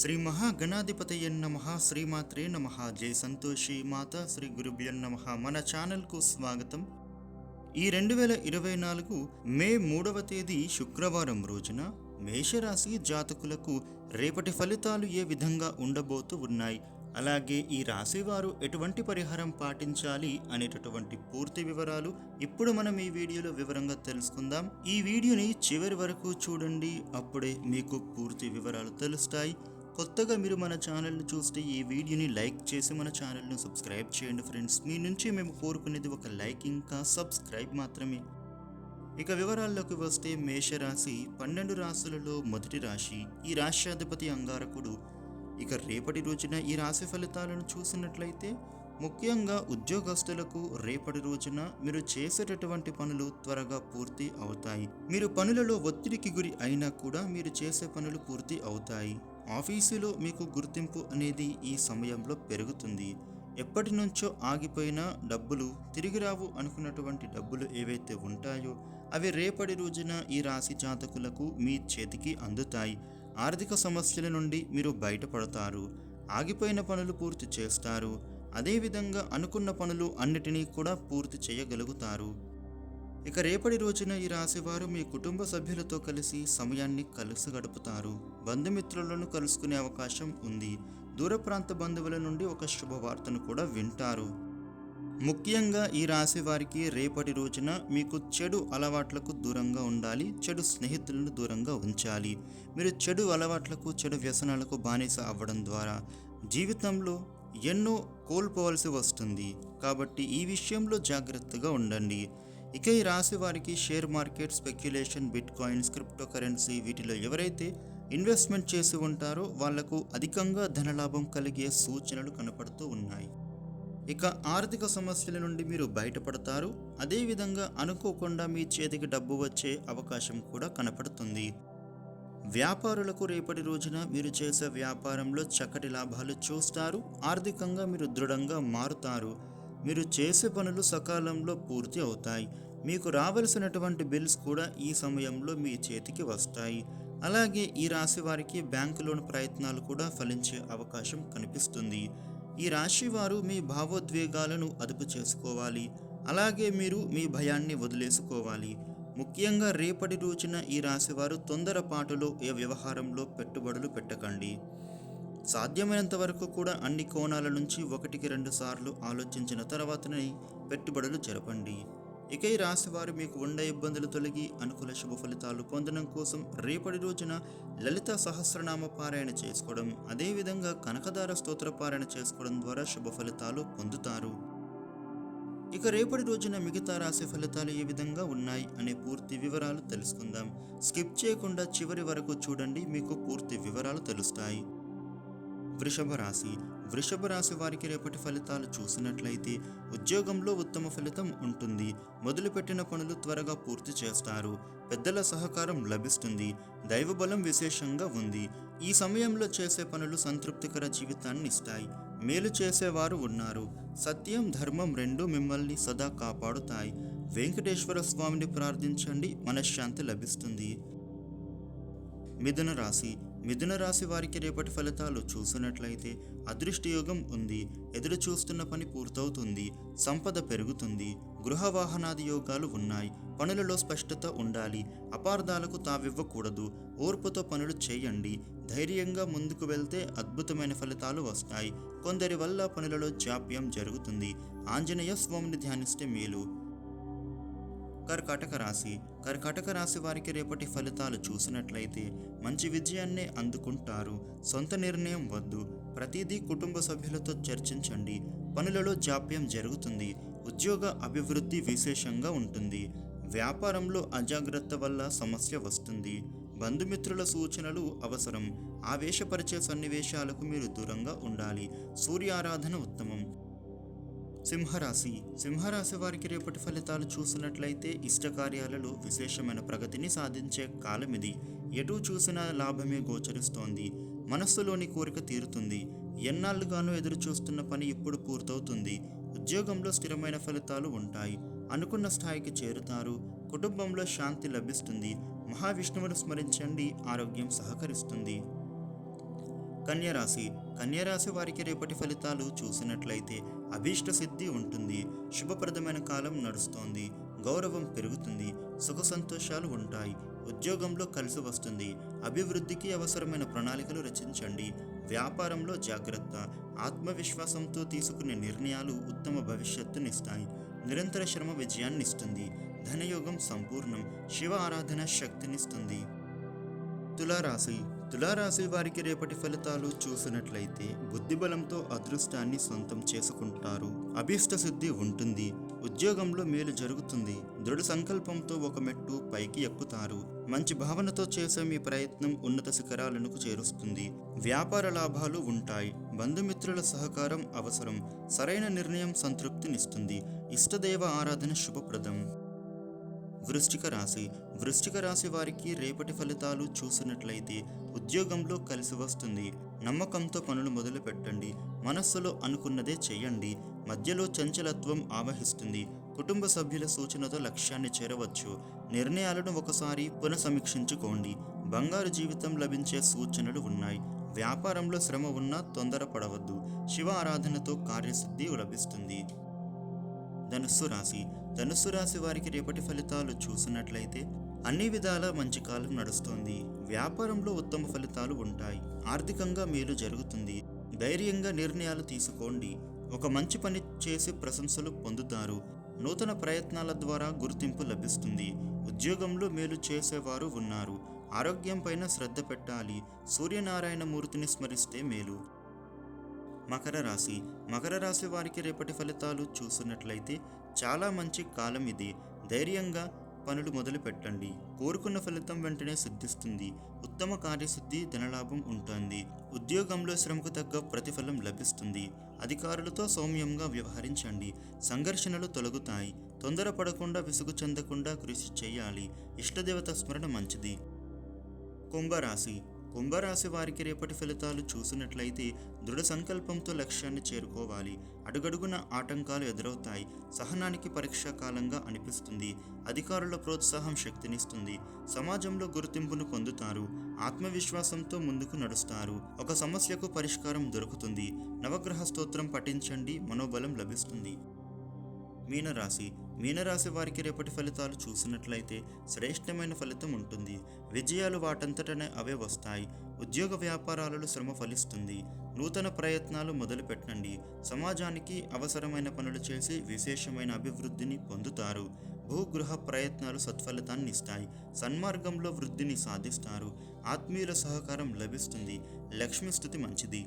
శ్రీ మహాగణాధిపతయ నమ శ్రీమాత్రే నమ. జై సంతోషి మాత శ్రీ గురుభ్యన్ నమ. మన ఛానల్కు స్వాగతం. ఈ రెండు వేల ఇరవై నాలుగు మే మూడవ తేదీ శుక్రవారం రోజున మేషరాశి జాతకులకు రేపటి ఫలితాలు ఏ విధంగా ఉండబోతూ ఉన్నాయి? అలాగే ఈ రాశి వారు ఎటువంటి పరిహారం పాటించాలి అనేటటువంటి పూర్తి వివరాలు ఇప్పుడు మనం ఈ వీడియోలో వివరంగా తెలుసుకుందాం. ఈ వీడియోని చివరి వరకు చూడండి. అప్పుడే మీకు పూర్తి వివరాలు తెలుస్తాయి. కొత్తగా మీరు మన ఛానల్ని చూస్తే ఈ వీడియోని లైక్ చేసి మన ఛానల్ను సబ్స్క్రైబ్ చేయండి ఫ్రెండ్స్. మీ నుంచి మేము కోరుకునేది ఒక లైక్ ఇంకా సబ్స్క్రైబ్ మాత్రమే. ఇక వివరాల్లోకి వస్తే మేషరాశి పన్నెండు రాశులలో మొదటి రాశి ఈ రాశ్యాధిపతి అంగారకుడు. ఇక రేపటి రోజున ఈ రాశి ఫలితాలను చూసినట్లయితే ముఖ్యంగా ఉద్యోగస్తులకు రేపటి రోజున మీరు చేసేటటువంటి పనులు త్వరగా పూర్తి అవుతాయి. మీరు పనులలో ఒత్తిడికి గురి అయినా కూడా మీరు చేసే పనులు పూర్తి అవుతాయి. ఆఫీసులో మీకు గుర్తింపు అనేది ఈ సమయంలో పెరుగుతుంది. ఎప్పటి నుంచో ఆగిపోయిన డబ్బులు తిరిగి రావు అనుకున్నటువంటి డబ్బులు ఏవైతే ఉంటాయో అవి రేపటి రోజున ఈ రాశి జాతకులకు మీ చేతికి అందుతాయి. ఆర్థిక సమస్యల నుండి మీరు బయటపడతారు. ఆగిపోయిన పనులు పూర్తి చేస్తారు. అదేవిధంగా అనుకున్న పనులు అన్నిటినీ కూడా పూర్తి చేయగలుగుతారు. ఇక రేపటి రోజున ఈ రాశివారు మీ కుటుంబ సభ్యులతో కలిసి సమయాన్ని కలిసి గడుపుతారు. బంధుమిత్రులను కలుసుకునే అవకాశం ఉంది. దూర ప్రాంత బంధువుల నుండి ఒక శుభవార్తను కూడా వింటారు. ముఖ్యంగా ఈ రాశి వారికి రేపటి రోజున మీకు చెడు అలవాట్లకు దూరంగా ఉండాలి. చెడు స్నేహితులను దూరంగా ఉంచాలి. మీరు చెడు అలవాట్లకు చెడు వ్యసనాలకు బానిస అవ్వడం ద్వారా జీవితంలో ఎన్నో కోల్పోవలసి వస్తుంది. కాబట్టి ఈ విషయంలో జాగ్రత్తగా ఉండండి. ఇక ఈ రాశి వారికి share market speculation bitcoins cryptocurrency వీటిలో ఎవరైతే ఇన్వెస్ట్మెంట్ చేసి ఉంటారో వాళ్ళకు అధికంగా ధనలాభం కలిగే సూచనలు కనపడుతూ ఉన్నాయి. ఇక ఆర్థిక సమస్యల నుండి మీరు బయటపడతారు. అదేవిధంగా అనుకోకుండా మీ చేతికి డబ్బు వచ్చే అవకాశం కూడా కనపడుతుంది. వ్యాపారులకు రేపటి రోజున మీరు చేసే వ్యాపారంలో చక్కటి లాభాలు చూస్తారు ఆర్థికంగా మీరు దృఢంగా మారుతారు. మీరు చేసే పనులు సకాలంలో పూర్తి అవుతాయి. మీకు రావలసినటువంటి బిల్స్ కూడా ఈ సమయంలో మీ చేతికి వస్తాయి. అలాగే ఈ రాశి వారికి బ్యాంకు లోన్ ప్రయత్నాలు కూడా ఫలించే అవకాశం కనిపిస్తుంది. ఈ రాశి వారు మీ భావోద్వేగాలను అదుపు చేసుకోవాలి. అలాగే మీరు మీ భయాన్ని వదిలేసుకోవాలి. ముఖ్యంగా రేపటి రోజున ఈ రాశివారు తొందరపాటులో ఏ వ్యవహారంలో పెట్టుబడులు పెట్టకండి. సాధ్యమైనంత వరకు కూడా అన్ని కోణాల నుంచి ఒకటికి రెండు సార్లు ఆలోచించిన తర్వాతనే పెట్టుబడులు జరపండి. ఇక ఈ రాశివారు మీకు ఉండే ఇబ్బందులు తొలగి అనుకూల శుభ ఫలితాలు పొందడం కోసం రేపటి రోజున లలిత సహస్రనామ పారాయణ చేసుకోవడం అదేవిధంగా కనకదార స్తోత్ర పారాయణ చేసుకోవడం ద్వారా శుభ ఫలితాలు పొందుతారు. ఇక రేపటి రోజున మిగతా రాశి ఫలితాలు ఏ విధంగా ఉన్నాయి అనే పూర్తి వివరాలు తెలుసుకుందాం. స్కిప్ చేయకుండా చివరి వరకు చూడండి మీకు పూర్తి వివరాలు తెలుస్తాయి. వృషభ రాశి. వృషభ రాశి వారికి రేపటి ఫలితాలు చూసినట్లయితే ఉద్యోగంలో ఉత్తమ ఫలితం ఉంటుంది. మొదలుపెట్టిన పనులు త్వరగా పూర్తి చేస్తారు. పెద్దల సహకారం లభిస్తుంది. దైవబలం విశేషంగా ఉంది. ఈ సమయంలో చేసే పనులు సంతృప్తికర జీవితాన్ని ఇస్తాయి. మేలు చేసేవారు ఉన్నారు. సత్యం ధర్మం రెండు మిమ్మల్ని సదా కాపాడుతాయి. వెంకటేశ్వర స్వామిని ప్రార్థించండి మనశ్శాంతి లభిస్తుంది. మిథున రాశి. మిథున రాశి వారికి రేపటి ఫలితాలు చూసినట్లయితే అదృష్టయోగం ఉంది. ఎదురు చూస్తున్న పని పూర్తవుతుంది. సంపద పెరుగుతుంది. గృహ వాహనాది యోగాలు ఉన్నాయి. పనులలో స్పష్టత ఉండాలి. అపార్థాలకు తావివ్వకూడదు. ఓర్పుతో పనులు చేయండి. ధైర్యంగా ముందుకు వెళ్తే అద్భుతమైన ఫలితాలు వస్తాయి. కొందరి వల్ల పనులలో జాప్యం జరుగుతుంది. ఆంజనేయ స్వామిని ధ్యానిస్తే మేలు. కర్కాటక రాశి. కర్కాటక రాశి వారికి రేపటి ఫలితాలు చూసినట్లయితే మంచి విజయాన్నే అందుకుంటారు. సొంత నిర్ణయం వద్దు. ప్రతిదీ కుటుంబ సభ్యులతో చర్చించండి. పనులలో జాప్యం జరుగుతుంది. ఉద్యోగ అభివృద్ధి విశేషంగా ఉంటుంది. వ్యాపారంలో అజాగ్రత్త వల్ల సమస్య వస్తుంది. బంధుమిత్రుల సూచనలు అవసరం. ఆవేశపరిచే సన్నివేశాలకు మీరు దూరంగా ఉండాలి. సూర్యారాధన ఉత్తమం. సింహరాశి. సింహరాశి వారికి రేపటి ఫలితాలు చూసినట్లయితే ఇష్టకార్యాలలో విశేషమైన ప్రగతిని సాధించే కాలం ఇది. ఎటు చూసినా లాభమే గోచరిస్తోంది. మనస్సులోని కోరిక తీరుతుంది. ఎన్నాళ్ళుగానో ఎదురు చూస్తున్న పని ఇప్పుడు పూర్తవుతుంది. ఉద్యోగంలో స్థిరమైన ఫలితాలు ఉంటాయి. అనుకున్న స్థాయికి చేరుతారు. కుటుంబంలో శాంతి లభిస్తుంది. మహావిష్ణువును స్మరించండి. ఆరోగ్యం సహకరిస్తుంది. కన్యరాశి. కన్యరాశి వారికి రేపటి ఫలితాలు చూసినట్లయితే అభీష్ట సిద్ధి ఉంటుంది. శుభప్రదమైన కాలం నడుస్తోంది. గౌరవం పెరుగుతుంది. సుఖ సంతోషాలు ఉంటాయి. ఉద్యోగంలో కలిసి వస్తుంది. అభివృద్ధికి అవసరమైన ప్రణాళికలు రచించండి. వ్యాపారంలో జాగ్రత్త. ఆత్మవిశ్వాసంతో తీసుకునే నిర్ణయాలు ఉత్తమ భవిష్యత్తునిస్తాయి నిరంతర శ్రమ విజయాన్నిస్తుంది ధనయోగం సంపూర్ణం. శివ ఆరాధన శక్తినిస్తుంది. తులారాశి. తులారాశి వారికి రేపటి ఫలితాలు చూసినట్లయితే బుద్ధిబలంతో అదృష్టాన్ని సొంతం చేసుకుంటారు. అభీష్ట శుద్ధి ఉంటుంది. ఉద్యోగంలో మేలు జరుగుతుంది. దృఢ సంకల్పంతో ఒక మెట్టు పైకి ఎక్కుతారు. మంచి భావనతో చేసే మీ ప్రయత్నం ఉన్నత శిఖరాలను చేరుస్తుంది. వ్యాపార లాభాలు ఉంటాయి. బంధుమిత్రుల సహకారం అవసరం. సరైన నిర్ణయం సంతృప్తినిస్తుంది. ఇష్టదేవ ఆరాధన శుభప్రదం. వృశ్చిక రాశి. వృశ్చిక రాశి వారికి రేపటి ఫలితాలు చూసినట్లయితే ఉద్యోగంలో కలిసి వస్తుంది. నమ్మకంతో పనులు మొదలు పెట్టండి. మనస్సులో అనుకున్నదే చేయండి. మధ్యలో చంచలత్వం ఆవహిస్తుంది. కుటుంబ సభ్యుల సూచనతో లక్ష్యాన్ని చేరవచ్చు. నిర్ణయాలను ఒకసారి పునఃసమీక్షించుకోండి. బంగారు జీవితం లభించే సూచనలు ఉన్నాయి. వ్యాపారంలో శ్రమ ఉన్నా తొందరపడవద్దు. శివ ఆరాధనతో కార్యసిద్ధి లభిస్తుంది. ధనుస్సు రాశి. ధనుస్సు రాశి వారికి రేపటి ఫలితాలు చూసినట్లయితే అన్ని విధాల మంచి కాలం నడుస్తుంది. వ్యాపారంలో ఉత్తమ ఫలితాలు ఉంటాయి. ఆర్థికంగా మేలు జరుగుతుంది. ధైర్యంగా నిర్ణయాలు తీసుకోండి. ఒక మంచి పని చేసి ప్రశంసలు పొందుతారు. నూతన ప్రయత్నాల ద్వారా గుర్తింపు లభిస్తుంది. ఉద్యోగంలో మేలు చేసేవారు ఉన్నారు. ఆరోగ్యంపైన శ్రద్ధ పెట్టాలి. సూర్యనారాయణ మూర్తిని స్మరిస్తే మేలు. మకర రాశి. మకర రాశి వారికి రేపటి ఫలితాలు చూసినట్లయితే చాలా మంచి కాలం ఇది. ధైర్యంగా పనులు మొదలు పెట్టండి. కోరుకున్న ఫలితం వెంటనే సిద్ధిస్తుంది. ఉత్తమ కార్యసిద్ధి ధనలాభం ఉంటుంది. ఉద్యోగంలో శ్రమకు తగ్గ ప్రతిఫలం లభిస్తుంది. అధికారులతో సౌమ్యంగా వ్యవహరించండి. సంఘర్షణలు తొలగుతాయి. తొందరపడకుండా విసుగు చెందకుండా కృషి చేయాలి. ఇష్టదేవత స్మరణ మంచిది. కుంభరాశి. కుంభరాశి వారికి రేపటి ఫలితాలు చూసినట్లయితే దృఢ సంకల్పంతో లక్ష్యాన్ని చేరుకోవాలి. అడుగడుగున ఆటంకాలు ఎదురవుతాయి. సహనానికి పరీక్షా కాలంగా అనిపిస్తుంది. అధికారుల ప్రోత్సాహం శక్తినిస్తుంది. సమాజంలో గుర్తింపును పొందుతారు. ఆత్మవిశ్వాసంతో ముందుకు నడుస్తారు. ఒక సమస్యకు పరిష్కారం దొరుకుతుంది. నవగ్రహ స్తోత్రం పఠించండి. మనోబలం లభిస్తుంది. మీనరాశి మీనరాశి వారికి రేపటి ఫలితాలు చూసినట్లయితే శ్రేష్టమైన ఫలితం ఉంటుంది. విజయాలు వాటంతటనే అవే వస్తాయి. ఉద్యోగ వ్యాపారాలలో శ్రమ ఫలిస్తుంది. నూతన ప్రయత్నాలు మొదలు పెట్టండి సమాజానికి అవసరమైన పనులు చేసి విశేషమైన అభివృద్ధిని పొందుతారు. భూగృహ ప్రయత్నాలు సత్ఫలితాన్ని ఇస్తాయి. సన్మార్గంలో వృద్ధిని సాధిస్తారు. ఆత్మీయుల సహకారం లభిస్తుంది. లక్ష్మీ స్థుతి మంచిది.